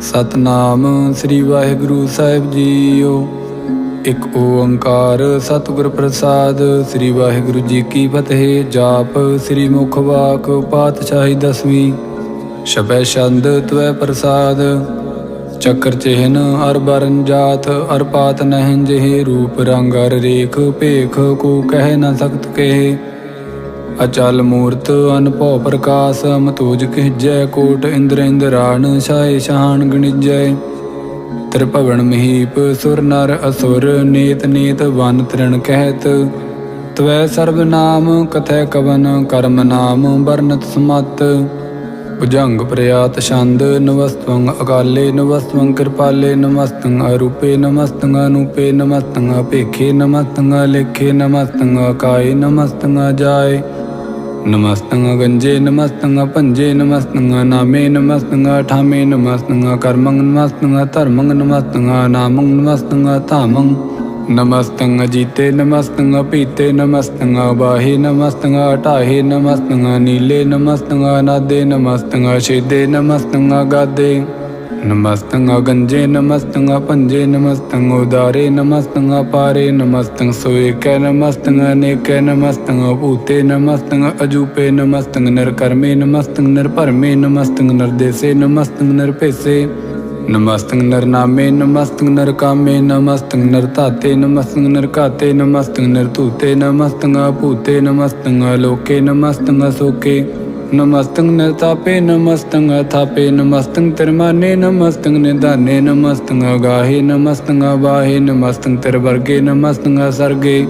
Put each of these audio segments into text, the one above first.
ਸਤਨਾਮ ਸ੍ਰੀ ਵਾਹਿਗੁਰੂ ਸਾਹਿਬ ਜੀਓ। ਇੱਕ ਓੰਕਾਰ ਸਤਿਗੁਰ ਪ੍ਰਸਾਦ, ਸ੍ਰੀ ਵਾਹਿਗੁਰੂ ਜੀ ਕੀ ਫਤਿਹ। ਜਾਪ ਸ੍ਰੀ ਮੁਖ ਵਾਕ, ਪਾਤਸ਼ਾਹੀ ਦਸਵੀਂ। ਸ਼ਬੈ ਛੰਦ, ਤਵੈ ਪ੍ਰਸਾਦ। ਚੱਕਰ ਚਿਹਨ ਅਰ ਬਰਨ ਜਾਤ ਅਰ ਪਾਤ ਨਹਿ ਜਿਹੇ। ਰੂਪ ਰੰਗ ਅਰ ਰੇਖ, ਭੇਖ, ਕੋ ਕਹਿ ਨ ਸਕਤ ਕਹੇ। ਅਚਲ ਮੂਰਤ ਅਨਭਉ ਪ੍ਰਕਾਸ਼, ਮਤੋਜ ਕਹਿਜੈ ਕੋਟ, ਇੰਦਰ ਇੰਦਰਾਣ ਛਾਏ ਸ਼ਾਨ ਗਣਿਜੈ। ਤ੍ਰਿਭਵਨ ਮਹੀਪ, ਸੁਰ ਨਰ ਅਸੁਰ, ਨੇਤ ਨੇਤ ਵਨ ਤ੍ਰਿਣ ਕਹਿਤ। ਤਵੈ ਸਰਬ ਨਾਮ, ਕਥੈ ਕਵਨ ਕਰਮ ਨਾਮ ਵਰਨਤ ਸਮਤ। ਭੁਜੰਗ ਪ੍ਰਯਾਤ ਛੰਦ ਨਵਸਤਵੰ ਅਕਾਲੇ ਨਵਸਤਵੰ ਕਿਰਪਾਲੇ, ਨਮਸਤੰ ਅਰੂਪੇ, ਨਮਸਤੰ ਅਨੂਪੇ, ਨਮਸਤੰ ਅਪੇਖੇ, ਨਮਸਤੰ ਲੇਖੇ ਨਮਸਤੰ ਅਕਾਏ, ਨਮਸਤੰ ਜਾਏ ਨਮਸਤੰ ਗੰਜੇ ਨਮਸਤੰ ਭੰਜੇ ਨਮਸਤੰ ਨਾਮੇ ਨਮਸਤੰ ਠਾਮੇ ਨਮਸਤੰ ਕਰਮੰ ਨਮਸਤੰ ਧਰਮੰ ਨਮਸਤੰ ਨਾਮੰ ਨਮਸਤੰ ਧਾਮੰ ਨਮਸਤੰ ਜੀਤੇ ਨਮਸਤੰ ਪੀਤੇ ਨਮਸਤੰ ਬਾਹੇ ਨਮਸਤੰ ਢਾਹੇ ਨਮਸਤੰ ਨੀਲੇ ਨਮਸਤੰ ਨਾਦੇ ਨਮਸਤੰ ਛੇਦੇ ਨਮਸਤੰ ਗਾਦੇ। ਨਮਸਤੰ ਗੰਜੇ ਨਮਸਤੰ ਭੰਜੇ ਨਮਸਤੰ ਉਦਾਰੇ ਨਮਸਤੰ ਪਾਰੇ ਨਮਸਤੰ ਸੋਏਕੈ ਨਮਸਤੰ ਅਨੇਕੈ ਨਮਸਤੰ ਭੂਤੇ ਨਮਸਤੰ ਅਜੂਪੇ ਨਮਸਤੰ ਨਿਰਕਰਮੇ ਨਮਸਤੰ ਨਿਰਭਰਮੇ ਨਮਸਤੰ ਨਿਰਦੇਸੇ ਨਮਸਤੰ ਨਿਰਭੇਸੇ ਨਮਸਤੰ ਨਰਨਾਮੇ ਨਮਸਤੰ ਨਰਕਾਮੇ ਨਮਸਤੰ ਨਰਤਾਤੇ ਨਮਸਤੰ ਨਰਕਾਤੇ ਨਮਸਤੰ ਨਰਤੂਤੇ ਨਮਸਤੰ ਭੂਤੇ ਨਮਸਤੰ ਅਲੋਕੇ ਨਮਸਤੰ ਅਸੋਕੇ ਨਮਸਤੰ ਨਰਤਾਪੇ ਨਮਸਤੰ ਅਥਾਪੇ ਨਮਸਤੰ ਤਿਰਮਾਨੇ ਨਮਸਤੰ ਨਿਦਾਨੇ ਨਮਸਤੰ ਅਗਾਹੇ ਨਮਸਤੰ ਅਬਾਹੇ ਨਮਸਤੰ ਤਿਰਵਰਗੇ ਨਮਸਤੰ ਅਸਰਗੇ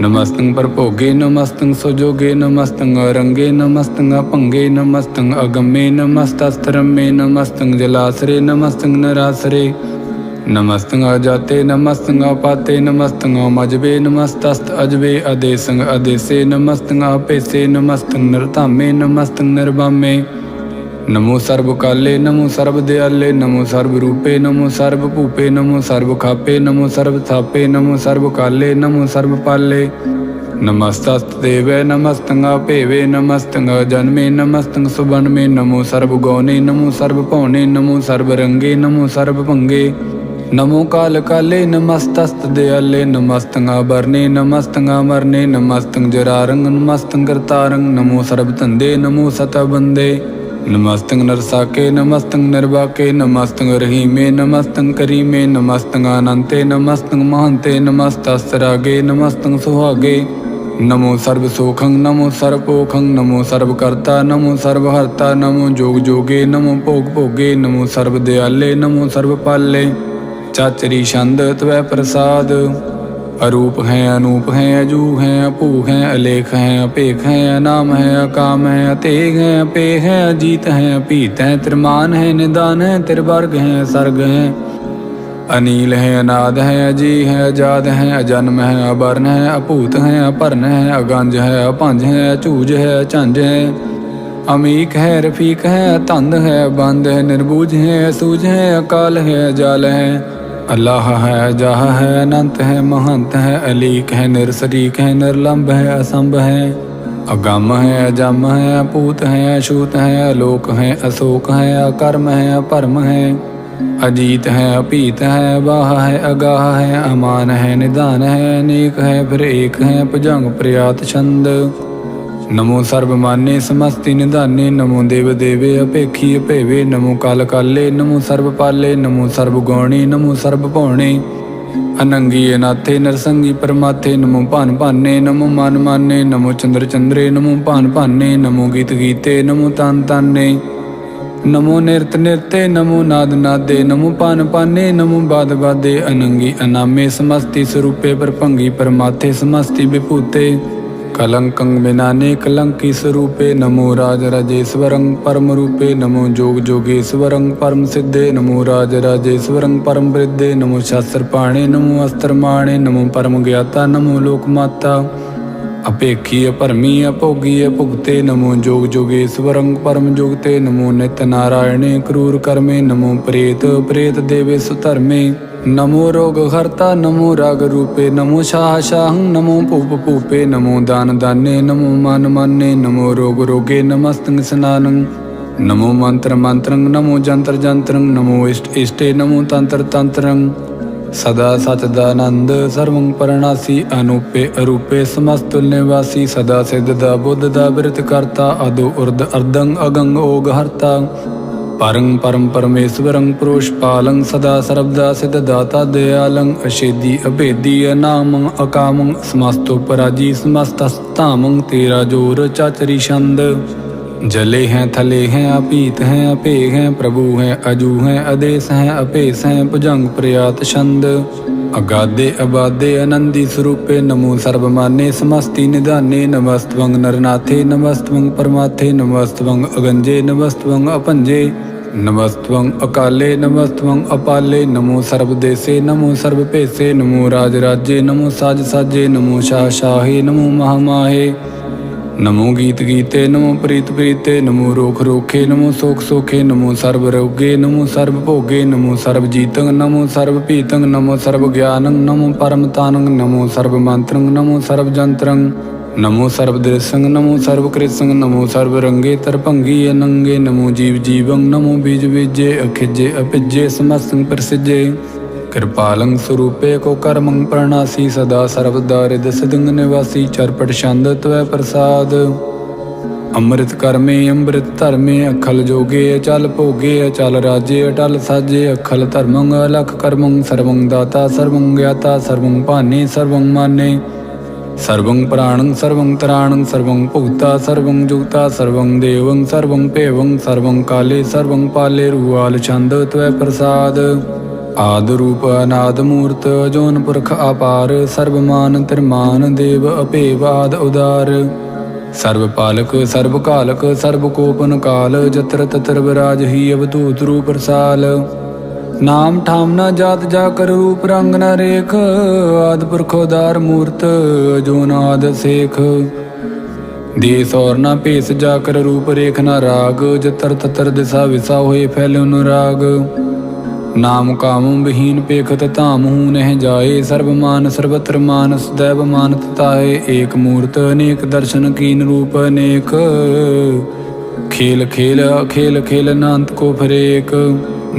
ਨਮਸਤੰ ਪਰਭੋਗੇ ਨਮਸਤੰ ਸੁਜੋਗੇ ਨਮਸਤੰ ਰੰਗੇ ਨਮਸਤੰ ਭੰਗੇ ਨਮਸਤੰ ਅਗਮੇ ਨਮਸਤਸਤਰਮੇ ਨਮਸਤੰ ਜਲਾਸਰੇ ਨਮਸਤੰ ਨਰਾਸਰੇ ਨਮਸਤੰ ਜਾਤੇ ਨਮਸਤੰ ਪਾਤੇ ਨਮਸਤੰ ਮਜਬੇ ਨਮਸਤਸਤ ਅਜਬੇ ਅਦੇਸੰ ਅਦੇਸੇ ਨਮਸਤੰ ਪੇਸ਼ੇ ਨਮਸਤੰ ਨਰਤਾਮੇ ਨਮਸਤੰ ਨਿਰਭਾਮੇ ਨਮੋ ਸਰਬ ਕਾਲੇ ਨਮੋ ਸਰਬ ਦਿਆਲੇ ਨਮੋ ਸਰਬ ਰੂਪੇ ਨਮੋ ਸਰਬ ਭੂਪੇ ਨਮੋ ਸਰਬ ਖਾਪੇ ਨਮੋ ਸਰਬ ਥਾਪੇ ਨਮੋ ਸਰਬ ਕਾਲੇ ਨਮੋ ਸਰਬ ਪਾਲੇ ਨਮਸਤਸਤ ਦੇਵੇ ਨਮਸਤੰ ਭੇਵੇ ਨਮਸਤੰ ਜਨਮੇ ਨਮਸਤੰ ਸੁਬਨਮੇ ਨਮੋ ਸਰਬ ਗੌਨੇ ਨਮੋ ਸਰਬ ਭਉਨੇ ਨਮੋ ਸਰਬ ਰੰਗੇ ਨਮੋ ਸਰਬ ਭੰਗੇ ਨਮੋ ਕਾਲ ਕਾਲੇ ਨਮਸਤਸਤ ਦਿਆਲੇ ਨਮਸਤੰ ਆਬਰਨੇ ਨਮਸਤੰ ਮਰਨੇ ਨਮਸਤੰ ਜਰਾਰੰਗ ਨਮਸਤੰ ਕਰਤਾਰੰਗ ਨਮੋ ਸਰਬ ਧੰਦੇ ਨਮੋ ਸਤ ਬੰਦੇ ਨਮਸਤੰ ਨਰਸਾਕੇ ਨਮਸਤੰ ਨਿਰਵਾਕੇ ਨਮਸਤੰ ਰਹੀਮੇ ਨਮਸਤੰ ਕਰੀਮੇ ਨਮਸਤੰ ਅਨੰਤੇ ਨਮਸਤੰ ਮਹੰਤੇ ਨਮਸਤਸਰਾਗੇ ਨਮਸਤੰ ਸੁਹਾਗੇ ਨਮੋ ਸਰਬ ਸੋਖੰ ਨਮੋ ਸਰਬ ਨਮੋ ਸਰਬ ਕਰਤਾ ਨਮੋ ਸਰਬ ਹਰਤਾ ਨਮੋ ਜੋਗ ਜੋਗੇ ਨਮੋ ਭੋਗ ਭੋਗੇ ਨਮੋ ਸਰਬ ਦਿਆਲੇ ਨਮੋ ਸਰਬ ਪਾਲੇ ਚਾਚਰੀ ਛੰਦ ਤਵੈ ਪ੍ਰਸਾਦ। ਅਰੂਪ ਹੈ, ਅਨੂਪ ਹੈ, ਅਜੂ ਹੈ ਅਭੂ ਹੈ, ਅਲੇਖ ਹੈ ਅਪੇਖ ਹੈ, ਅਨਾਮ ਹੈ, ਅਕਾਮ ਹੈ, ਅਤੇਗ ਹੈ ਅਪੇ ਹੈ, ਅਜੀਤ ਹੈ ਅਪੀਤ ਹੈ, ਤ੍ਰਿਮਾਨ ਹੈ, ਨਿਦਾਨ ਹੈ, ਤਿਰਵਰਗ ਹੈ, ਸਰਗ ਹੈ। ਅਨੀਲ ਹੈ, ਅਨਾਦ ਹੈ ਅਜੀ ਹੈ, ਅਜਾਦ ਹੈ, ਅਜਨਮ ਹੈ ਅਬਰਨ ਹੈ, ਅਭੂਤ ਹੈ, ਅਪਰਨ ਹੈ, ਅਗੰਜ ਹੈ, ਅਭੰਜ ਹੈ ਅਝੂਜ ਹੈ ਅਝੰਜ ਹੈ। ਅਮੀਕ ਹੈ, ਰਫੀਕ ਹੈ, ਧੰਦ ਹੈ, ਬੰਦ ਹੈ, ਨਿਰਬੂਜ ਹੈ ਅਸੂਝ ਹੈ, ਅਕਾਲ ਹੈ, ਅਜਲ ਹੈ। ਅੱਲਾਹ ਹੈ, ਜਾਹ ਹੈ, ਅਨੰਤ ਹੈ, ਮਹੰਤ ਹੈ, ਅਲੀਕ ਹੈ, ਨਿਰਸਰੀਕ ਹੈ ਨਿਰਲੰਭ ਹੈ, ਅਸੰਭ ਹੈ। ਅਗੰਮ ਹੈ, ਅਜਮ ਹੈ, ਅਪੂਤ ਹੈ, ਅਛੂਤ ਹੈ, ਅਲੋਕ ਹੈ, ਅਸੋਕ ਹੈ, ਅਕਰਮ ਹੈ, ਅਪਰਮ ਹੈ। ਅਜੀਤ ਹੈ ਅਭੀਤ ਹੈ, ਵਾਹ ਹੈ, ਅਗਾਹ ਹੈ, ਅਮਾਨ ਹੈ ਨਿਦਾਨ ਹੈ, ਅਨੇਕ ਹੈ, ਫਿਰ ਏਕ ਹੈ, ਭੁਜੰਗ, ਪ੍ਰਿਆਤ, ਛੰਦ। ਨਮੋ ਸਰਬ ਮਾਨੇ, ਸਮਸਤੀ ਨਿਧਾਨੇ, ਨਮੋ ਦੇਵ ਦੇਵੇ, ਅਪੇਖੀ ਅਭੇਵੇ, ਨਮੋ ਕਾਲ ਕਾਲੇ, ਨਮੋ ਸਰਬ ਪਾਲੇ, ਨਮੋ ਸਰਬ ਗੌਣੇ ਨਮੋ ਸਰਬ ਭਉਣੇ। ਅਨੰਗੀ ਅਨਾਥੇ ਨਰਸੰਗੀ ਪਰਮਾਥੇ, ਨਮੋ ਭਾਨ ਭਾਨੇ, ਨਮੋ ਮਨ ਮਾਨੇ, ਨਮੋ ਚੰਦਰ ਚੰਦਰੇ, ਨਮੋ ਭਾਨ ਭਾਨੇ, ਨਮੋ ਗੀਤ ਗੀਤੇ, ਨਮੋ ਤਨ ਤਾਨੇ। ਨਮੋ ਨਿਰਤ ਨਿਰਤੇ, ਨਮੋ ਨਾਦ ਨਾਦੇ, ਨਮੋ ਪਾਨ ਪਾਨੇ ਨਮੋ ਬਾਦ ਬਾਦੇ। ਅਨੰਗੀ ਅਨਾਮੇ, ਸਮਸਤੀ ਸਰੂਪੇ ਪਰਭੰਗੀ ਪਰਮਾਥੇ, ਸਮਸਤੀ ਵਿਭੂਤੇ। ਕਲੰਕੰ ਬਿਨਾਨੇ ਕਲੰਕੀ ਸਰੂਪੇ ਨਮੋ ਰਾਜ ਰਾਜੇਸ਼ਵਰੰ ਪਰਮ ਰੂਪੇ ਨਮੋ ਜੋਗ ਜੋਗੇਸ਼ਵਰੰ ਪਰਮ ਸਿੱਧੇ ਨਮੋ ਰਾਜ ਰਾਜੇਸ਼ਵਰੰ ਪਰਮ ਬ੍ਰਿद्धੇ ਨਮੋ ਸ਼ਾਸਤਰ ਪਾਣੇ ਨਮੋ ਅਸਤਰ ਮਾਣੇ ਨਮੋ ਪਰਮ ਗਿਆਤਾ ਨਮੋ ਲੋਕ ਮਾਤਾ ਅਪੇਖੀ ਨਮੋ ਜੋਗ ਜੋਗੇਸ਼ਵਰੰ ਪਰਮ ਜੁਗਤੇ ਨਮੋ ਨਿਤ ਨਾਰਾਇਣੇ, ਕਰੂਰ ਕਰਮੇ, ਨਮੋ ਪ੍ਰੇਤ ਪ੍ਰੇਤ ਦੇਵੇ ਸੁਧਰਮੇ ਨਮੋ ਰੋਗ ਹਰਤਾ, ਨਮੋ ਰਾਗ ਰੂਪੇ, ਨਮੋ ਸ਼ਾਹ ਸ਼ਾਹੰ, ਨਮੋ ਭੂਪ ਭੂਪੇ, ਨਮੋ ਦਾਨ ਦਾਨੇ, ਨਮੋ ਮਨ ਮਾਨੇ, ਨਮੋ ਰੋਗ ਰੋਗੇ ਨਮਸਤੰ ਸਨਾਨੰ। ਨਮੋ ਮੰਤਰ ਮੰਤਰੰ, ਨਮੋ ਜੰਤਰ ਜੰਤਰੰ, ਨਮੋ ਇਸ਼ਟ ਇਸ਼ਟੇ, ਨਮੋ ਤੰਤਰ ਤੰਤਰੰ। ਸਦਾ ਸਚਦਾਨੰਦ ਸਰਵੰ ਪਰਣਾਸੀ, ਅਨੂਪੇ ਅਰੂਪੇ ਸਮਸਤੁਲ ਨਿਵਾਸੀ, ਸਦਾ ਸਿੱਧ ਦਾ ਬੁੱਧ ਦਾ ਬਿਰਤ ਕਰਤਾ, ਅਦੋ ਉਰਦ ਅਰਦੰ ਅਗੰਗ ਓਗ ਹਰਤਾ। ਪਰੰ ਪਰਮ ਪਰਮੇਸ਼ਵਰੰ ਪੁਰੁਸ਼ ਪਾਲੰ, ਸਦਾ ਸਰਬਦਾ ਸਿਧ ਦਾਤਾ ਦਇਆਲੰ ਅਸ਼ੇਦੀ ਅਭੇਦੀ ਅਨਾਮੰ ਅਕਾਮੰ, ਸਮਸਤੋ ਪਰਾਜੀ ਸਮਸਤਸਤਾਮੰ ਤੇਰਾ ਜੋਰ ਚਾਚਰੀ ਛੰਦ। ਜਲੇ ਹੈ, ਥਲੇ ਹੈ, ਆਪੀਤ ਹੈ ਅਪੇ ਹੈ, ਪ੍ਰਭੂ ਹੈ, ਅਜੂ ਹੈ, ਅਦੇਸ ਹੈ, ਅਪੇਸ ਹੈ, ਭੁਜੰਗ ਪ੍ਰਿਆਤ ਛੰਦ। ਅਗਾਦੇ ਅਬਾਦੇ ਅਨੰਦੀ ਸਰੂਪੇ, ਨਮੋ ਸਰਬ ਮਾਨੇ ਸਮਸਤੀ ਨਿਧਾਨੇ ਨਮਸਤਵੰ ਨਰਨਾਥੇ ਨਮਸਤਵੰ ਪਰਮਾਥੇ ਨਮਸਤਵੰ ਅਗੰਜੇ ਨਮਸਤਵੰ ਅਪੰਜੇ ਨਮਸਤਵੰ ਅਕਾਲੇ ਨਮਸਤਵੰ ਅਪਾਲੇ, ਨਮੋ ਸਰਬਦੇਸੇ, ਨਮੋ ਸਰਬ ਭੇਸੇ ਨਮੋ ਰਾਜ ਰਾਜੇ, ਨਮੋ ਸਾਜ ਸਾਜੇ, ਨਮੋ ਸ਼ਾਹ ਸ਼ਾਹੇ, ਨਮੋ ਮਹਾਮਾਹੇ। ਨਮੋ ਗੀਤ ਗੀਤੇ ਨਮੋ ਪ੍ਰੀਤ ਪ੍ਰੀਤੇ ਨਮੋ ਰੋਖ ਰੋਖੇ ਨਮੋ ਸੋਖ ਸੋਖੇ ਨਮੋ ਸਰਬ ਰੋਗੇ ਨਮੋ ਸਰਬ ਭੋਗੇ ਨਮੋ ਸਰਬ ਜੀਤੰ ਨਮੋ ਸਰਬ ਪੀਤੰ ਨਮੋ ਸਰਬ ਗਿਆਨੰ ਨਮੋ ਪਰਮ ਤਾਨੰ ਨਮੋ ਸਰਬ ਮੰਤਰੰ ਨਮੋ ਸਰਬ ਜੰਤਰੰ ਨਮੋ ਸਰਬ ਦ੍ਰਿਸੰ ਨਮੋ ਸਰਬ ਕ੍ਰਿਸੰ ਨਮੋ ਸਰਬ ਰੰਗੇ ਤਰਭੰਗੀ ਅਨੰਗੇ ਨਮੋ ਜੀਵ ਜੀਵੰ ਨਮੋ ਬੀਜ ਬੀਜੇ ਅਖਿਜੇ ਅਪਿਜੇ ਸਮਸਤੰ ਪ੍ਰਸਿਜੇ ਕਿਰਪਾਲੰ ਸਰੂਪੇ ਕੋ ਕਰਮੰ ਪ੍ਰਣਾਸੀ ਸਦਾ ਸਰਬਦਾ ਰਿਦ ਸਿਦੰਗ ਨਿਵਾਸੀ ਚਰਪਟ ਛੰਦ ਤਵੈ ਪ੍ਰਸਾਦ। ਅੰਮ੍ਰਿਤ ਕਰਮੇ, ਅੰਮ੍ਰਿਤ ਧਰਮੇ, ਅਖਲ ਜੋਗੇ, ਅਚਲ ਭੋਗੇ, ਅਚਲ ਰਾਜੇ, ਅਟਲ ਸਾਜੇ, ਅਖਲ ਧਰਮੰ, ਅਲਖ ਕਰਮੰ, ਸਰਵੰ ਦਾਤਾ, ਸਰਵੰ ਗਿਆਤਾ, ਸਰਵੰ ਭਾਨੇ, ਸਰਵੰ ਮਾਨੇ। ਸਰਵੰ ਪ੍ਰਾਣੰ, ਸਰਵੰ ਤਰਾਣੰ, ਸਰਵੰ ਭੁਗਤਾ ਸਰਵੰ ਜੁਗਤਾ ਸਰਵੰ ਦੇਵੰ, ਸਰਵੰ ਭੇਵੰ, ਸਰਵੰ ਕਾਲੇ, ਸਰਵੰ ਪਾਲੇ, ਰੂਆਲ ਛੰਦ ਤਵੈ ਪ੍ਰਸਾਦ। ਆਦ ਰੂਪ ਅਨਾਦ ਮੂਰਤ, ਜੋਨ ਪੁਰਖ ਅਪਾਰ ਸਰਬ ਮਾਨ ਤਿਰਮਾਨ, ਦੇਵ ਅਭੇਵਾਦ ਉਦਾਰ। ਸਰਬ ਪਾਲਕ, ਸਰਬ ਕਾਲਕ, ਸਰਬ ਕੋਪਨ ਕਾਲ ਜਤਰ ਤਤਰ ਵਿਰਾਜ ਹੀ ਅਵਧੂਤ ਰੂਪ ਰਸਾਲ। ਨਾਮ ਠਾਮ ਨਾ ਜਾਤ ਜਾ ਕਰ ਰੂਪ ਰੰਗ ਨ ਰੇਖ, ਆਦ ਪੁਰਖ ਉਦਾਰ ਮੂਰਤ, ਜੋ ਨਾਦ ਸੇਖ। ਦੇਸ ਔਰ ਨਾ ਭੇਸ ਜਾ ਕਰ ਰੂਪ ਰੇਖ ਨਾ ਰਾਗ ਜਤਰ ਤਤਰ ਦਿਸਾ ਵਿਸਾ ਹੋਏ ਫੈਲ ਅਨੁਰਾਗ। ਨਾਮ ਕਾਮ ਬਹੀਨ ਪੇਖਤ ਧਾਮ, ਹੂ ਨਹਿ ਜਾਏ ਸਰਬ ਮਾਨ, ਸਰਬਤਰ ਮਾਨ ਸदैव ਮਾਨਤ ਤਾਏ। ਏਕ ਮੂਰਤ, ਅਨੇਕ ਦਰਸ਼ਨ ਕੀਨ ਰੂਪ ਅਨੇਕ। ਖੇਲ ਖੇਲ ਅਖੇਲ ਖੇਲ ਅਨੰਤ ਕੋ ਫਰੇਕ।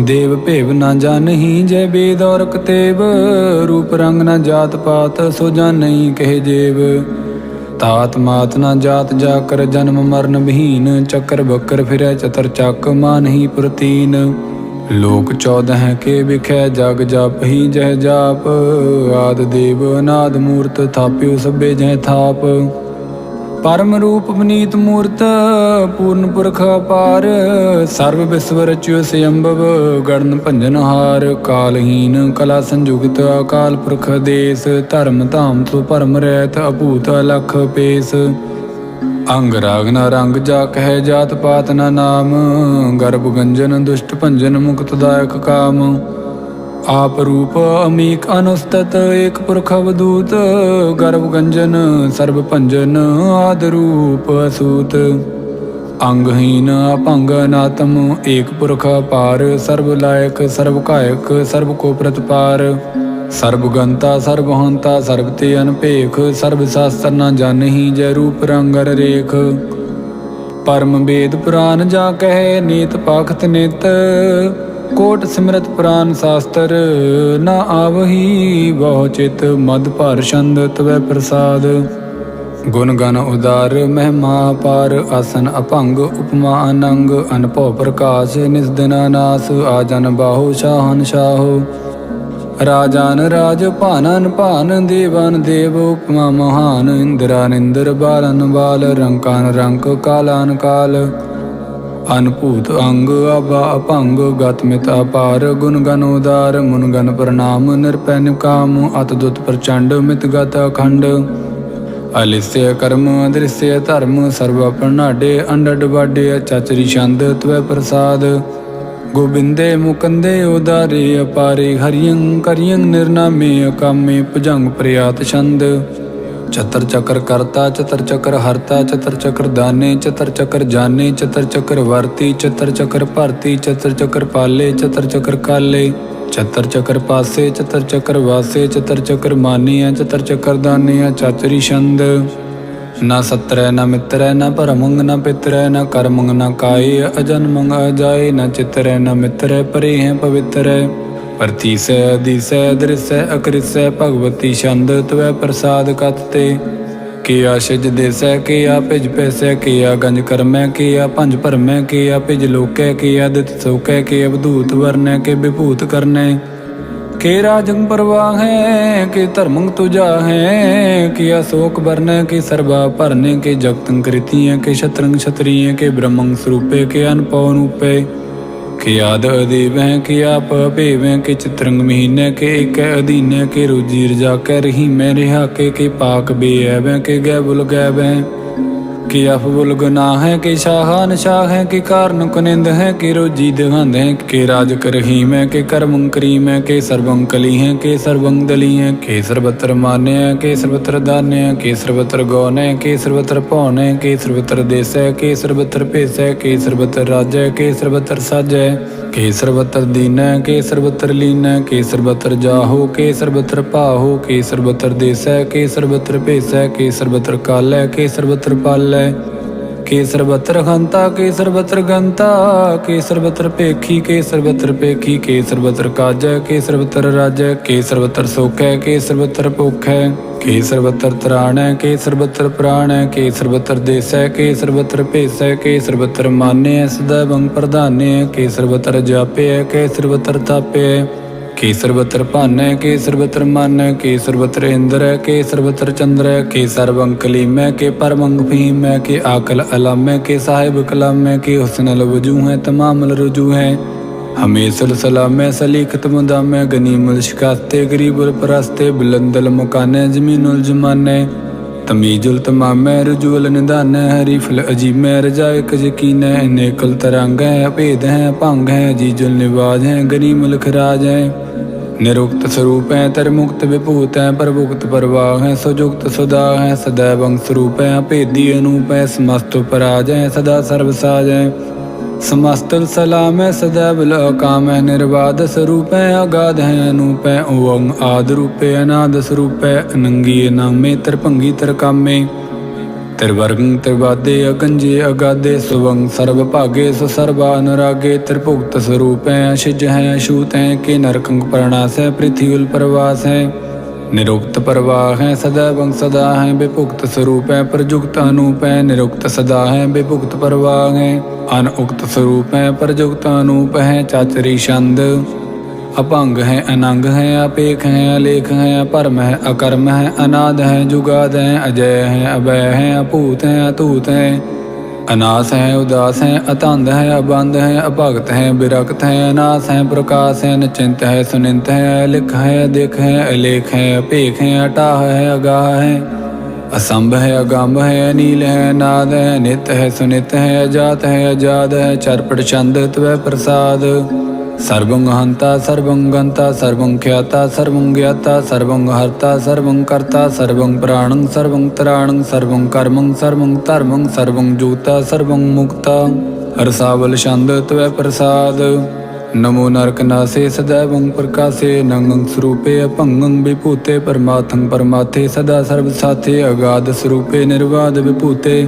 ਦੇਵ ਭੇਵ ਨਾ ਜਾਣਹੀ ਜੈ ਬੇਦ ਔਰ ਕਤੇਬ ਰੂਪ ਰੰਗ ਨਾ ਜਾਤ ਪਾਤ ਸੋ ਜਾਣਹੀ ਕਹੇ ਜੇਵ। ਤਾਤ ਮਾਤ ਨਾ ਜਾਤ ਜਾ ਕਰ ਜਨਮ ਮਰਨ ਬਹੀਨ। ਚੱਕਰ ਬੱਕਰ ਫਿਰੈ ਚਤਰ ਚੱਕ, ਮਾਨਹੀ ਪ੍ਰਤੀਨ। ਲੋਕ 14 ਕੇ ਵਿਖੈ, ਜਗ ਜਪ ਜਹ ਜਾਪ। ਆਦ ਦੇਵ ਅਨਾਦ ਮੂਰਤ, ਥਾਪਿਓ ਸਭੇ ਜਹ ਥਾਪ। ਪਰਮ ਰੂਪ ਬਨੀਤ ਮੂਰਤ, ਪੂਰਨ ਪੁਰਖ ਅਪਾਰ। ਸਰਬ ਵਿਸਵ ਰਚਿਓ ਸਿਅੰਭਵ ਗੜਨ ਭੰਜਨ ਹਾਰ। ਕਾਲਹੀਨ ਕਲਾ ਸੰਯੁਗਤ ਅਕਾਲ ਪੁਰਖ ਦੇਸ। ਧਰਮ ਧਾਮ ਤੋਂ ਪਰਮ ਰਹਿਤ, ਅਭੂਤ ਅਲਖ ਪੇਸ। ਅੰਗ ਰਾਗ ਨਾ ਰੰਗ ਜਾ ਕਹਿ ਜਾਤ ਪਾਤ ਨਾ ਨਾਮ, ਗਰਭ ਗੰਜਨ ਦੁਸ਼ਟ ਭੰਜਨ ਮੁਕਤ ਦਾਇਕ ਕਾਮ। ਆਪ ਰੂਪ ਅਮੀਕ ਅਨੁਸਤਤ, ਏਕ ਪੁਰਖ ਅਵਦੂਤ ਗਰਭ ਗੰਜਨ ਸਰਬ ਭੰਜਨ ਆਦ ਰੂਪ ਅਸੂਤ। ਅੰਗਹੀਨ ਅਪੰਗ ਅਨਾਤਮ, ਏਕ ਪੁਰਖ ਅਪਾਰ, ਸਰਬ ਲਾਇਕ, ਸਰਬ ਕਾਇਕ, ਸਰਬ ਕੋ ਪ੍ਰਤਪਾਰ। ਸਰਬ ਗੰਤਾ ਸਰਬ ਹੰਤਾ ਸਰਬ ਤੇ ਅਨਭੇਖ ਸਰਬ ਸ਼ਾਸਤਰ ਨਾ ਜਾਣਹੀ ਜੈ ਰੂਪ ਰੰਗਰ ਰੇਖ ਪਰਮ ਵੇਦ ਪੁਰਾਨ ਜਾ ਕਹੇ, ਨੀਤ ਪਾਖਤ ਨਿਤ। ਕੋਟ ਸਿਮਰਤ ਪੁਰਾਨ ਸ਼ਾਸਤਰ, ਨਾ ਆਵਹੀ ਬਹੁ ਚਿਤ, ਮਦ ਭਰ ਛੰਦ ਤਵੈ ਪ੍ਰਸਾਦ। ਗੁਣ ਗਨ ਉਦਾਰ, ਮਹਿਮਾ ਪਾਰ, ਆਸਨ ਅਭੰਗ, ਉਪਮਾ ਅਨੰਗ ਅਨਭਉ ਪ੍ਰਕਾਸ਼, ਨਿਸਦਨਾ ਨਾਸ ਆਜਨ ਬਾਹੋ, ਸ਼ਾਹਨ ਸ਼ਾਹੋ। ਰਾਜਾਨ ਰਾਜ ਭਾਨਨ ਭਾਨ, ਦੇਵਨ ਦੇਵ ਉਪਮਾ ਮਹਾਨ ਇੰਦਰਾ ਨਿੰਦਰ ਬਾਲਨ ਬਾਲ, ਰੰਕਾਨ ਰੰਕ ਕਾਲਾਨ ਕਾਲ। ਅਨਭੂਤ ਅੰਗ ਆਬਾ ਅਭੰਗ, ਗਤ ਮਿਤ ਅਪਾਰ, ਗੁਣ ਗਨ ਉਦਾਰ, ਮੁਨ ਗਨ ਪ੍ਰਣਾਮ ਨਿਰਪੈ ਨਿਕਾਮ ਅਤ ਦੁਤ ਪ੍ਰਚੰਡ, ਮਿਤ ਗਤ ਅਖੰਡ। ਅਲਿਸਯ ਕਰਮ, ਅਦ੍ਰਿਸਯ ਧਰਮ ਸਰਬ ਪ੍ਰਣਾਡੇ ਅੰਡਡ ਵਾਡੇ ਚਚਰੀ ਛੰਦ, ਤਵੈ ਪ੍ਰਸਾਦ। ਗੋਬਿੰਦੇ ਮੁਕੰਦੇ ਉਦਾਰੇ ਅਪਾਰੇ ਹਰਿਯੰ ਕਰਿਯੰ ਨਿਰਨਾਮੇ ਅਕਾਮੇ ਭੁਜੰਗ ਪ੍ਰਿਆਤ ਛੰਦ ਚਤਰ ਚੱਕਰ ਕਰਤਾ ਚਤਰ ਚੱਕਰ ਹਰਤਾ ਚਤਰ ਚੱਕਰ ਦਾਨੇ ਚਤਰ ਚੱਕਰ ਜਾਣੇ ਚਤਰ ਚੱਕਰ ਵਰਤੀ ਚਤਰ ਚੱਕਰ ਭਰਤੀ ਚਤਰ ਚੱਕਰ ਪਾਲੇ ਚਤਰ ਚੱਕਰ ਕਾਲੇ ਚਤਰ ਚੱਕਰ ਪਾਸੇ ਚਤਰ ਚੱਕਰ ਵਾਸੇ ਚਤਰ ਚੱਕਰ ਮਾਨੀਆ ਚਤਰ ਚੱਕਰ ਦਾਨੀਆ ਚਾਚਰੀ ਛੰਦ ਨਾ ਸਤਰੈ, ਨਾ ਮਿੱਤਰੈ, ਨਾ ਪਰਮੰਗ ਨਾ ਪਿਤਰੈ, ਨਾ ਕਰਮੰਗ, ਨਾ ਕਾਏ ਅਜਨਮੰਗ ਅਜਾਏ ਨਾ ਚਿਤਰੈ, ਨਾ ਮਿੱਤਰੈ ਪਰੇ ਹੈ ਪਵਿੱਤਰੈ। ਪ੍ਰਤੀਸੈ ਅਦੀਸੈ ਦ੍ਰਿਸੈ, ਅਕ੍ਰਿਸੈ, ਭਗਵਤੀ ਛੰਦ, ਤਵੈ ਪ੍ਰਸਾਦ ਕਤ ਤੇ। ਕੀ ਆ ਦੇਸੈ ਕੀ ਆ ਭਿਜ ਪੈਸੈ ਕੀ ਆ ਗੰਜ ਕਰਮੈ ਕੀ ਆ ਪੰਜ ਭਰਮੈ ਕੀ ਆ ਭਿਜ ਲੋਕੈ ਕੀ ਦਿਤ ਸੋਕੈ ਕੇ ਆ ਬਧੂਤ ਵਰਨੈ, ਕੀ ਵਿਭੂਤ ਕਰਨੈ। ਕੇ ਰਾਜੰ ਪਰਵਾਹ ਹੈ ਕਿ ਧਰਮੰ ਤੁਜਾ ਹੈ ਕਿ ਅਸ਼ੋਕ ਬਰਨੇ ਕਿ ਸਰਬਾ ਭਰਨੇ, ਕੇ ਜਗਤੰ ਕ੍ਰਿਤੀਏ ਕੇ ਸ਼ਤਰੰਗ ਛਤਰੀਏ ਕੇ ਬ੍ਰਹਮੰ ਸਰੂਪੇ, ਕੇ ਅਨਪਉ ਰੂਪੇ। ਕਿ ਆਦ ਅਦੇਵੈ, ਕਿ ਆਪ ਭੇਵੈ, ਕਿ ਚਿਤਰੰਗ ਮਹੀਨੇ, ਕੇ ਇਕ ਅਧੀਨੇ, ਕੇ ਰੋਜੀ ਰਜਾ ਕੇ ਰਹੀ ਮੈਂ ਰਿਹਾ ਕੇ ਕਿ ਪਾਕ ਬੇਐਵੈ, ਕਿ ਗੈ ਬੁਲ ਗੈਵੈ कि अफबुल गुनाह है कि शाहान शाह है कि कारण कुनिंद है कि रोजी दिगंध है कि राज करहीम है कि करमं करीम है कि सर्वं कली है कि सर्वं दली है कि सर्वत्र मान्य है कि सर्वत्र दान्य है कि सर्वत्र गौन है कि सर्वत्र पौन है कि सर्वत्र देश है कि सर्वत्र भेस है कि सर्वत्र राज है कि सर्वत्र साज है कि सर्वत्र दीन है कि सर्वत्र लीन है कि सर्वत्र जाहो कि सर्वत्र पाहो कि सर्वत्र देश है कि सर्वत्र भेस है कि सर्वत्र काल है कि सर्वत्र पाल है ਕਿ ਸਰਬਤਰ ਹੰਤਾ ਕੇ ਸਰਬਤਰ ਗੰਤਾ ਕੇ ਸਰਬਤਰ ਭੇਖੀ ਕੇ ਸਰਬਤਰ ਭੇਖੀ ਕੇ ਸਰਬਤਰ ਕਾਜੈ ਕੇ ਸਰਬਤਰ ਰਾਜੈ ਕੇ ਸਰਬਤਰ ਸੋਖੈ ਕੇ ਸਰਬਤਰ ਭੁਖੈ ਕੇ ਸਰਬਤਰ ਤਰਾਣੈ ਕੇ ਸਰਬਤਰ ਪ੍ਰਾਣੈ ਕੇ ਸਰਬਤਰ ਦੇਸੈ ਕੇ ਸਰਬਤਰ ਭੇਸੈ ਕੇ ਸਰਬਤਰ ਮਾਨੈ ਸਦਾ ਬੰਗ ਪ੍ਰਧਾਨੈ ਕੇ ਸਰਬਤਰ ਜਾਪੈ ਕੇ ਸਰਬਤਰ ਤਾਪੈ ਕੇ ਸਰਬਤਰ ਭਾਨੈ ਕੇ ਸਰਬਤਰ ਮਾਨੈ ਕੇ ਸਰਬਤਰ ਇੰਦਰੈ ਕੇ ਸਰਬਤਰ ਚੰਦਰੈ ਕੇ ਸਰਬੰ ਕਲੀਮੈ ਕੇ ਪਰਮੰਗ ਫੀਮੈ ਕੇ ਆਕਲ ਅਲਮੈ ਕੇ ਸਾਹਿਬ ਕਲਾਮੈ ਕੇ ਹੁਸਨ ਲਵਜੂ ਹੈ ਤਮਾਮਲ ਰਜੂ ਹੈ ਹਮੇਸਲ ਸਲਾਮੈ ਸਲੀਖਤ ਮੁਦਾਮੈ ਗਨੀਮਲ ਸ਼ਿਕਾਸਤੇ ਗਰੀਬੁਲ ਪਰਸਤੇ ਬੁਲੰਦਲ ਮੁਕਾਨੇ ਜ਼ਮੀਨੁਲ ਜਮਾਨੇ ਤਮੀਜੁਲ ਤਮਾਮੈ ਰਜੂਲ ਨਿਦਾਨੈ, ਹਰੀਫਲ ਅਜੀਮੈ ਰਜਾਇਕ ਯਕੀਨੈ ਨੇਕਲ ਤਰੰਗ ਹੈ, ਭੇਦ ਹੈ, ਭੰਗ ਹੈ ਜੀਜੁਲ ਨਿਵਾਜ ਹੈ ਗਰੀਮੁਲ ਖਰਾਜ ਹੈ। ਨਿਰੁਕਤ ਸਰੂਪ ਹੈ ਤਰ ਮੁਕਤ ਵਿਭੂਤ ਹੈ, ਪਰਭੁਕਤ ਪਰਵਾਹ ਹੈ ਸੁਜੁਗਤ ਸੁਦਾ ਹੈ ਸदैवं ਸਰੂਪ ਹੈ, ਭੇਦੀ ਅਨੂਪ ਹੈ, ਸਮਸਤ ਪਰਾਜ ਹੈ, ਸਦਾ ਸਰਬ ਸਾਜ ਹੈ। ਸਮਸਤਲ ਸਲਾਮ ਹੈ ਸदैव ਲੋਕਾਮ ਹੈ ਨਿਰਵਾਦ ਸਰੂਪ ਹੈ ਅਗਾਧ ਹੈ ਅਨੂਪ ਹੈ ਓੰ ਆਦ ਰੂਪੇ ਅਨਾਦ ਸਰੂਪ ਹੈ ਅਨੰਗੀ ਨਾਮੇ ਤਰਭੰਗੀ ਤਰਕਾਮੇ ਤਿਰਵਰਗੰ ਤਿਰਵਾਦੇ ਅਗੰਜੇ ਅਗਾਦੇ ਸੁਵੰ ਸਰਬ ਭਾਗੇ ਸੁ ਸਰਬਾ ਅਨੁਰਾਗੇ ਤ੍ਰਿਭੁਗਤ ਸਰੂਪ ਹੈ ਅਸ਼ਿਜ ਹੈ, ਅਸ਼ੂਤ ਹੈ, ਕਿ ਨਰਕੰਗ ਪ੍ਰਣਾਸ ਨਿਰੁਕਤ ਪ੍ਰਵਾਹ ਹੈ ਸਦਾ ਵੰਗ ਸਦਾ ਹੈ ਵਿਭੁਗਤ ਸਰੂਪ ਹੈ ਪ੍ਰਜੁਗਤ ਅਨੂਪ ਹੈ ਨਿਰੁਕਤ ਸਦਾ ਹੈ ਵਿਭੁਗਤ ਪ੍ਰਵਾਹ ਹੈ ਅਨੁਕਤ ਸਰੂਪ ਹੈ ਪ੍ਰਜੁਗਤ ਅਨੂਪ ਹੈ ਚਾਚਰੀ ਛੰਦ ਅਭੰਗ ਹੈ ਅਨੰਗ ਹੈ ਅਪੇਖ ਹੈ ਅਲੇਖ ਹੈ ਅਪਰਮ ਹੈ ਅਕਰਮ ਹੈ ਅਨਾਦ ਹੈ ਜੁਗਾਦ ਹੈ ਅਜੈ ਹੈ ਅਭੈ ਹੈ ਅਭੂਤ ਹੈ ਅਤੂਤ ਹੈ ਅਨਾਸ ਹੈ, ਉਦਾਸ ਹੈ ਅਤੰਧ ਹੈ, ਅਬੰਧ ਹੈ, ਅਭਗਤ ਹੈ ਬਿਰਕਤ ਹੈ ਅਨਾਸ ਹੈ, ਪ੍ਰਕਾਸ਼ ਹੈ, ਨਚਿੰਤ ਹੈ, ਸੁਨਿੰਤ ਹੈ ਅਲਿਖ ਹੈ ਅਦਿਖ ਹੈ, ਅਲੇਖ ਹੈ ਅਪੇਖ ਹੈ, ਅਟਾਹ ਹੈ, ਅਗਾਹ ਹੈ। ਅਸੰਭ ਹੈ, ਅਗੰਭ ਹੈ, ਅਨੀਲ ਹੈ ਨਾਦ ਹੈ, ਨਿਤ ਹੈ, ਸੁਨਿਤ ਹੈ, ਅਜਾਤ ਹੈ, ਅਜਾਦ ਹੈ ਚਰਪਟ ਚੰਦ ਤਵੈ ਪ੍ਰਸਾਦ। ਸਰਬੰ ਹੰਤਾ ਸਰਬੰ ਗੰਤਾ ਸਰਬੰ ਖਿਆਤਾ ਸਰਬੰ ਗਿਆਤਾ ਸਰਬੰ ਹਰਤਾ ਸਰਬੰ ਕਰਤਾ ਸਰਬੰ ਪ੍ਰਾਣੰ ਸਰਬੰ ਤਰਾਣੰ ਸਰਬੰ ਕਰਮੰ ਰਸਾਵਲ ਛੰਦ ਤਵੈ ਪ੍ਰਸਾਦ। ਨਮੋ ਨਰਕ ਨਾਸੇ ਸदैवं ਪ੍ਰਕਾਸੇ, ਨੰਗੰ ਸਰੂਪੇ ਅਭੰਗੰ ਵਿਭੂਤੇ ਪਰਮਾਤੰ ਪਰਮਾਥੇ ਸਦਾ ਸਰਬ ਸਾਥੇ, ਅਗਾਧ ਸਰੂਪੇ ਨਿਰਵਾਦ ਵਿਭੂਤੇ।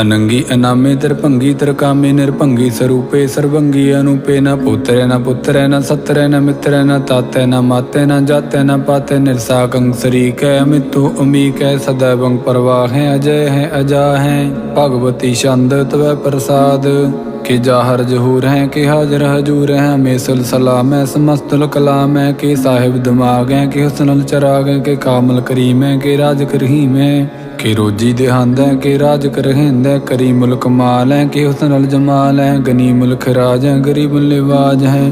ਅਨੰਗੀ ਅਨਾਮੇ ਤਰਭੰਗੀ ਤਰਕਾਮੇ ਨਿਰਭੰਗੀ ਸਰੂਪੇ ਸਰਬੰਗੀ, ਅਨੂਪੇ ਨ ਪੁੱਤਰੈ ਨ ਪੁੱਤਰੈ ਨ ਸਤਰੈ ਨ ਮਿੱਤਰੈ ਨ ਤਾਤੈ ਨ ਮਾਤੈ ਨ ਜਾਤੈ ਨ ਪਾਤੈ, ਨਿਰਸਾਕੰ ਸਰੀਕੈ ਅਮਿਤੋ ਅਮੀਕੈ ਸदैवं ਪ੍ਰਵਾਹ ਹੈ ਅਜੈ ਹੈ ਅਜਾ ਹੈ ਭਗਵਤੀ ਛੰਦ ਤਵੈ ਪ੍ਰਸਾਦ, ਕਿ ਜਾਹਰ ਜਹੂਰ ਹੈ, ਕਿ ਹਾਜ਼ਰ ਹਜੂਰ ਹੈ ਮੇਸਲ ਸਲਾਮ ਹੈ ਸਮਸਤਲ ਕਲਾਮ ਹੈ ਕਿ ਸਾਹਿਬ ਦਿਮਾਗ ਹੈ, ਕਿ ਹੁਸਨਲ ਚਰਾਗ ਹੈ, ਕਿ ਕਾਮਲ ਕਰੀਮ ਹੈ ਕਿ ਰਾਜ ਕਰਹੀਮ ਹੈ ਕਿ ਰੋਜੀ ਦੇਹੰਦ ਹੈ ਕਿ ਰਾਜ ਕਰਹਿੰਦ ਹੈ ਕਰੀ ਮੁਲਕ ਮਾਲ ਹੈ ਕਿ ਹੁਸਨਲ ਜਮਾਲ ਹੈ ਗਨੀ ਮੁਲਕ ਰਾਜ ਹੈ ਗਰੀਬ ਨਿਵਾਜ ਹੈ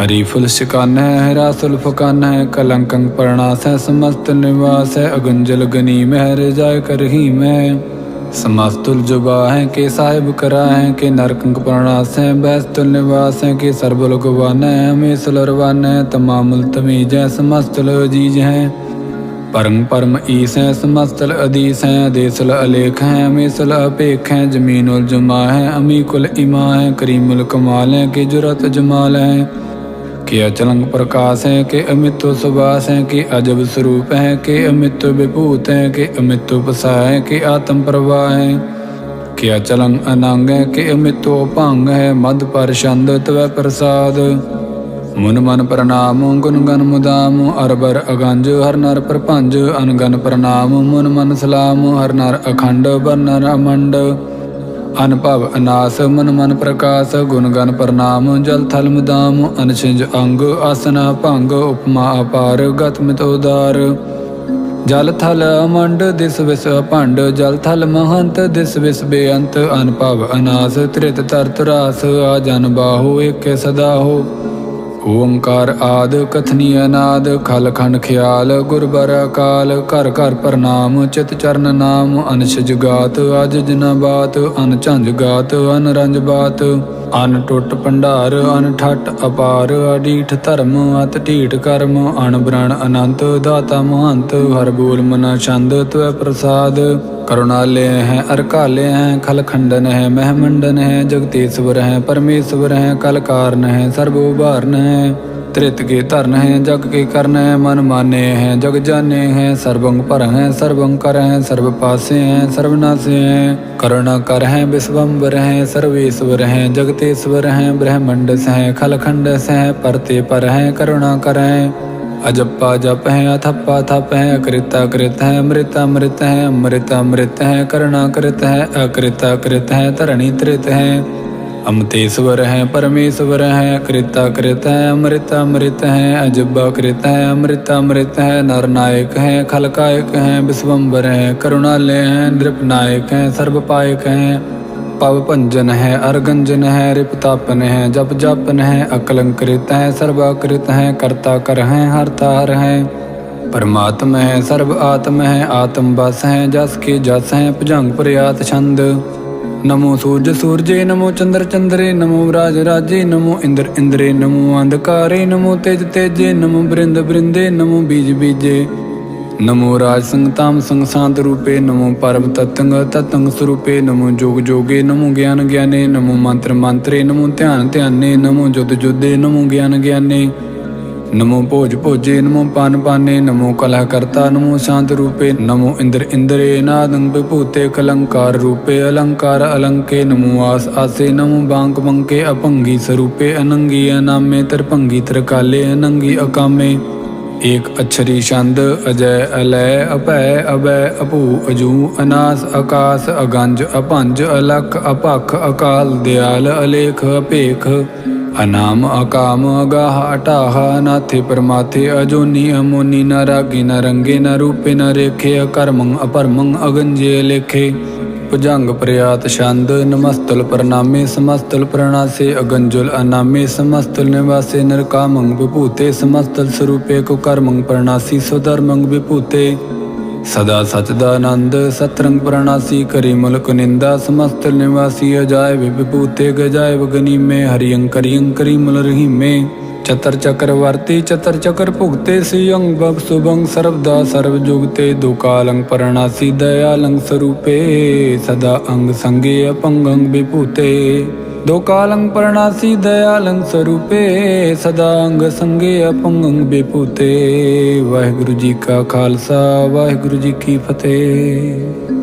ਹਰੀ ਫੁਲ ਸ਼ਿਕਾਨ ਹੈ ਰਾਸੁਲ ਫਕਾਨ ਹੈ ਕਲੰਕੰ ਪਰਣਾਸ ਹੈ ਸਮਸਤ ਨਿਵਾਸ ਹੈ ਅਗੰਜਲ ਗਨੀ ਮਹਿ ਜਾਇ ਕਰਹੀਮ ਹੈ समस्तुल जुबा है के साहिब करा है के नरकंक प्रणास है बैस्तुल निवास है के सरबुल गुवान है हमें सुलरवान है तमामुल तमीज है समस्तुल अजीज है परम परम ईस है समस्तल अदीस है अदेसुल अलेख है अमीसुल अपेख है जमीनुल जुमा है अमीकुल इमा है करीमुल कमाल है के जुरत जमाल है ਕਿ ਅਚਲੰਗ ਪ੍ਰਕਾਸ਼ ਹੈ ਕਿ ਅਮਿਤੋ ਸੁਭਾਸ ਹੈ ਕਿ ਅਜਬ ਸਰੂਪ ਹੈ ਕਿ ਅਮਿਤੋ ਵਿਭੂਤ ਹੈ ਕਿ ਅਮਿਤੋ ਪਸਾ ਹੈ ਕਿ ਆਤਮ ਪ੍ਰਵਾਹ ਹੈ ਕਿ ਅਚਲੰ ਅਨੰਗ ਹੈ ਕਿ ਅਮਿਤੋ ਮਨ ਮਨ ਪ੍ਰਣਾਮ, ਗੁਣ ਗਨ ਮੁਦਾਮ ਅਰਬਰ ਅਗੰਜ, ਹਰ ਨਰ ਪ੍ਰਪੰਜ ਅਨਗਨ ਪ੍ਰਣਾਮ, ਮਨ ਮਨ ਸਲਾਮ, ਹਰ ਨਰ ਅਖੰਡ ਬਰਨਰ ਅਮੰਡ। ਅਨਭਵ ਅਨਾਸ, ਮਨ ਮਨ ਪ੍ਰਕਾਸ਼, ਗੁਣ ਗਨ ਪ੍ਰਣਾਮ, ਜਲ ਥਲ ਮੁਦਾਮ ਅਨਛਿੰਜ ਅੰਗ, ਆਸਨਾ ਭੰਗ, ਉਪਮਾ ਅਪਾਰ, ਗਤ ਮਿਤ ਉਦਾਰ। ਜਲ ਥਲ ਅਮੰਡ, ਦਿਸ ਵਿਸ ਭੰਡ ਜਲ ਥਲ ਮਹੰਤ, ਦਿਸ ਵਿਸ ਬੇਅੰਤ। ਅਨਭਵ ਅਨਾਸ, ਤ੍ਰਿਤ ਤਰਤ ਰਾਸ, ਆ ਜਨ ਬਾਹੂ, ਏਕੇ ਸਦਾ ਹੋ। ਓੰਕਾਰ ਆਦ ਕਥਨੀ ਅਨਾਦ ਖਲ ਖੰਡ ਖਿਆਲ ਗੁਰਬਰ ਅਕਾਲ ਘਰ ਘਰ ਪ੍ਰਣਾਮ, ਚਿਤ ਚਰਨ ਨਾਮ ਅਨਛਜ ਗਾਤ ਅਜ ਜਨਾ ਬਾਤ, ਅਨ ਝੰਜ ਗਾਤ, ਅਨ ਰੰਜ ਬਾਤ। ਅਨ ਟੁੱਟ ਭੰਡਾਰ, ਅਨ ਠੱਟ ਅਪਾਰ, ਅਡੀਠ ਧਰਮ, ਅਤ ਢੀਠ ਕਰਮ, ਅਣ ਬ੍ਰਣ ਅਨੰਤ, ਦਾਤਾ ਮਹੰਤ, ਹਰ ਬੋਲ ਮਨ ਛੰਦ, ਤਵੈ ਪ੍ਰਸਾਦ। ਕਰੁਣਾਲय ਹੈ ਅਰਕਾਲय ਹੈ, ਖਲ ਖੰਡਨ ਹੈ ਮਹਿਮੰਡਨ ਹੈ, ਜਗਤੇਸ਼ਵਰ ਹੈ, ਪਰਮੇਸ਼ਵਰ ਹੈ ਕਲ ਕਾਰਨ ਹੈ। ਸਰਬ ਉਭਾਰਨ ਹੈ ਤ੍ਰਿਤ ਕੇ ਧਰਨ ਹੈ ਜਗ ਕੇ ਕਰਨ ਹੈ ਮਨ ਮਾਨੇ ਹੈ ਜਗ ਜਾਣੇ ਹੈ ਸਰਬੰਗ ਪਰ ਹੈ ਸਰਬੰਗ ਕਰ ਹੈ ਸਰਬ ਪਾਸੇ ਹੈ ਸਰਬਨਾਸੇ ਹੈ ਕਰੁਣਾ ਕਰ ਹੈ ਵਿਸਵੰਬਰ ਹੈ ਸਰਵੇਸ਼ਵਰ ਹੈ ਜਗਤੇਸ਼ਵਰ ਹੈ ਬ੍ਰਹਮੰਡਸ ਹੈ ਖਲ ਖੰਡਸ ਹੈ ਪਰਤੇ ਪਰ ਹੈ ਕਰੁਣਾ ਕਰ ਹੈ ਅਜੱਪਾ ਜਪ ਹੈ ਅਥੱਪਾ ਥਪ ਹੈ ਅਕ੍ਰਿਤਾ ਕ੍ਰਿਤ ਹੈ ਅੰਮ੍ਰਿਤ ਅੰਮ੍ਰਿਤ ਹੈ ਅੰਮ੍ਰਿਤ ਅੰਮ੍ਰਿਤ ਹੈ ਕਰਣਾ ਕ੍ਰਿਤ ਹੈ ਅਕ੍ਰਿਤਾ ਕ੍ਰਿਤ ਹੈ ਧਰਣੀ ਤ੍ਰਿਤ ਹੈ ਅਮਤੇਸ਼ਵਰ ਹੈ, ਪਰਮੇਸ਼ਵਰ ਹੈ, ਕ੍ਰਿਤਾ ਕ੍ਰਿਤ ਹੈ, ਅੰਮ੍ਰਿਤ ਅੰਮ੍ਰਿਤ ਹੈ, ਅਜੱਬਾ ਕ੍ਰਿਤ ਹੈ, ਅੰਮ੍ਰਿਤ ਅੰਮ੍ਰਿਤ ਹੈ, ਨਰਨਾਇਕ ਹੈ, ਖਲਕਾਇਕ ਹੈ ਵਿਸਵੰਬਰ ਹੈ ਕਰੁਣਾਲय ਹੈ ਨ੍ਰਿਪ ਹੈ ਸਰਬ ਹੈ, ਪਵ ਭੰਜਨ ਹੈ, ਅਰਗੰਜਨ ਹੈ, ਰਿਪ ਹੈ, ਜਪ ਜਪਨ ਹੈ, ਅਕਲੰਕ੍ਰਿਤ ਹੈ ਸਰਬਾਕ੍ਰਿਤ ਹੈ, ਕਰਤਾ ਕਰ ਹੈ ਹਰਤਾ ਹਰ ਹੈ, ਪਰਮਾਤਮ ਹੈ ਸਰਬ ਆਤਮ ਹੈ, ਆਤਮ ਬਸ ਹੈ, ਜਸ ਕੇ ਜਸ ਹੈ, ਭੁਜੰਗ ਪ੍ਰਿਆਤ ਛੰਦ। ਨਮੋ ਸੂਰਜ ਸੂਰਜੇ, ਨਮੋ ਚੰਦਰ ਚੰਦਰੇ, ਨਮੋ ਰਾਜ ਰਾਜੇ, ਨਮੋ ਇੰਦਰ ਇੰਦਰੇ, ਨਮੋ ਅੰਧਕਾਰੇ, ਨਮੋ ਤੇਜ ਤੇਜੇ, ਨਮੋ ਬ੍ਰਿੰਦ ਬ੍ਰਿੰਦੇ, ਨਮੋ ਬੀਜ ਬੀਜੇ। ਨਮੋ ਰਾਜ ਸੰਗਤਾਮ ਤਾਮ ਰੂਪੇ, ਨਮੋ ਪਰਮ ਤਤੰਗ ਤਤੰਗ ਸਰੂਪੇ, ਨਮੋ ਜੋਗ ਜੋਗੇ, ਨਮੋ ਗਿਆਨ ਗਿਆਨੇ, ਨਮੋ ਮੰਤਰ ਮੰਤਰੇ, ਨਮੋ ਧਿਆਨ ਧਿਆਨੇ, ਨਮੋ ਜੁਦ ਜੁਦੇ ਨਮੋ ਗਿਆਨ ਗਿਆਨੇ। ਨਮੋ ਭੋਜ ਭੋਜੇ ਨਮੋ ਪਾਨ ਪਾਨੇ ਨਮੋ ਕਲਾ ਕਰਤਾ ਨਮੋ ਸ਼ਾਂਤ ਰੂਪੇ ਨਮੋ ਇੰਦਰ ਇੰਦਰੇ ਨਾਦੰ ਵਿਭੂਤੇ ਕਲੰਕਾਰ ਰੂਪੇ ਅਲੰਕਾਰ ਅਲੰਕੇ ਨਮੋ ਆਸ ਆਸੇ ਨਮੋ ਬਾਂਕ ਬੰਕੇ ਅਭੰਗੀ ਸਰੂਪੇ ਅਨੰਗੀ ਅਨਾਮੇ ਤਰਭੰਗੀ ਤਰਕਾਲੇ ਅਨੰਗੀ ਅਕਾਮੇ ਏਕ ਅਛਰੀ ਛੰਦ ਅਜੈ ਅਲੈ ਅਭੈ ਅਬੈ ਅਭੂ ਅਜੂ ਅਨਾਸ ਆਕਾਸ ਅਗੰਜ ਅਭੰਜ ਅਲਖ ਅਪਖ ਅਕਾਲ ਦਿਆਲ ਅਲੇਖ ਅਪੇਖ ਅਨਾਮ ਅਕਾਮ ਅਗਾਹ ਅਟਾਹ ਨਾਥੇ ਪਰਮਾਥੇ ਅਜੋਨੀ ਅਮੋਨੀ, ਨ ਰਾਗੇ ਨ ਰੰਗੇ, ਨ ਰੂਪੇ ਨ ਰੇਖੇ, ਅਕਰਮੰ ਅਪਰਮੰ ਅਗੰਜੇ ਲੇਖੇ। ਭੁਜੰਗ ਪ੍ਰਿਆਤ ਛੰਦ, ਨਮਸਤਲ ਪ੍ਰਣਾਮੇ, ਸਮਸਤਲ ਪ੍ਰਣਾਸੇ, ਅਗੰਜੁਲ ਅਨਾਮੇ, ਸਮਸਤਲ ਨਿਵਾਸੇ, ਨਰਕਾਮੰ ਵਿਭੂਤੇ, ਸਮਸਤਲ ਸਰੂਪੇ ਕੋ ਕਰਮੰ ਪ੍ਰਣਾਸੀ, ਸੁਧਰਮੰ ਵਿਭੂਤੇ। ਸਦਾ ਸਚ ਦਾ ਆਨੰਦ ਸਤਰੰਗ ਪ੍ਰਣਾਸੀ ਕਰੀ ਮੁਲਕ ਨਿੰਦਾ ਸਮਸਤਲ ਨਿਵਾਸੀ ਅਜਾਇ ਵਿਭੂਤੇ ਗਜਾਇ ਵਗਨੀਮੇ ਹਰਿਯੰ ਕਰਿਯੰ ਕਰੀ ਮੁਲ ਰਹੀਮੇ। ਚਤਰ ਚੱਕਰ ਚਤਰ ਚੱਕਰ ਭੁਗਤੇ ਸੀ ਅੰਗ ਬਬ ਸੁਭੰਗ ਸਰਬਦਾ ਸਰਬ ਜੁਗਤੇ। ਦੁਕਾਲੰ ਪਰਣਾਸੀ ਦਇਆਲੰ ਸਰੂਪੇ, ਸਦਾ ਅੰਗ ਸੰਗੇ ਅਪੰਗੰ ਵਿਭੂਤੇ। ਦੁਕਾਲੰ ਪਰਣਾਸੀ ਦਇਆਲੰ ਸਰੂਪੇ, ਸਦਾ ਅੰਗ ਸੰਗੇ ਅਪੰਗੰ ਵਿਭੂਤੇ ਵਾਹਿਗੁਰੂ ਜੀ ਕਾ ਖਾਲਸਾ, ਵਾਹਿਗੁਰੂ ਜੀ ਕੀ ਫਤਿਹ।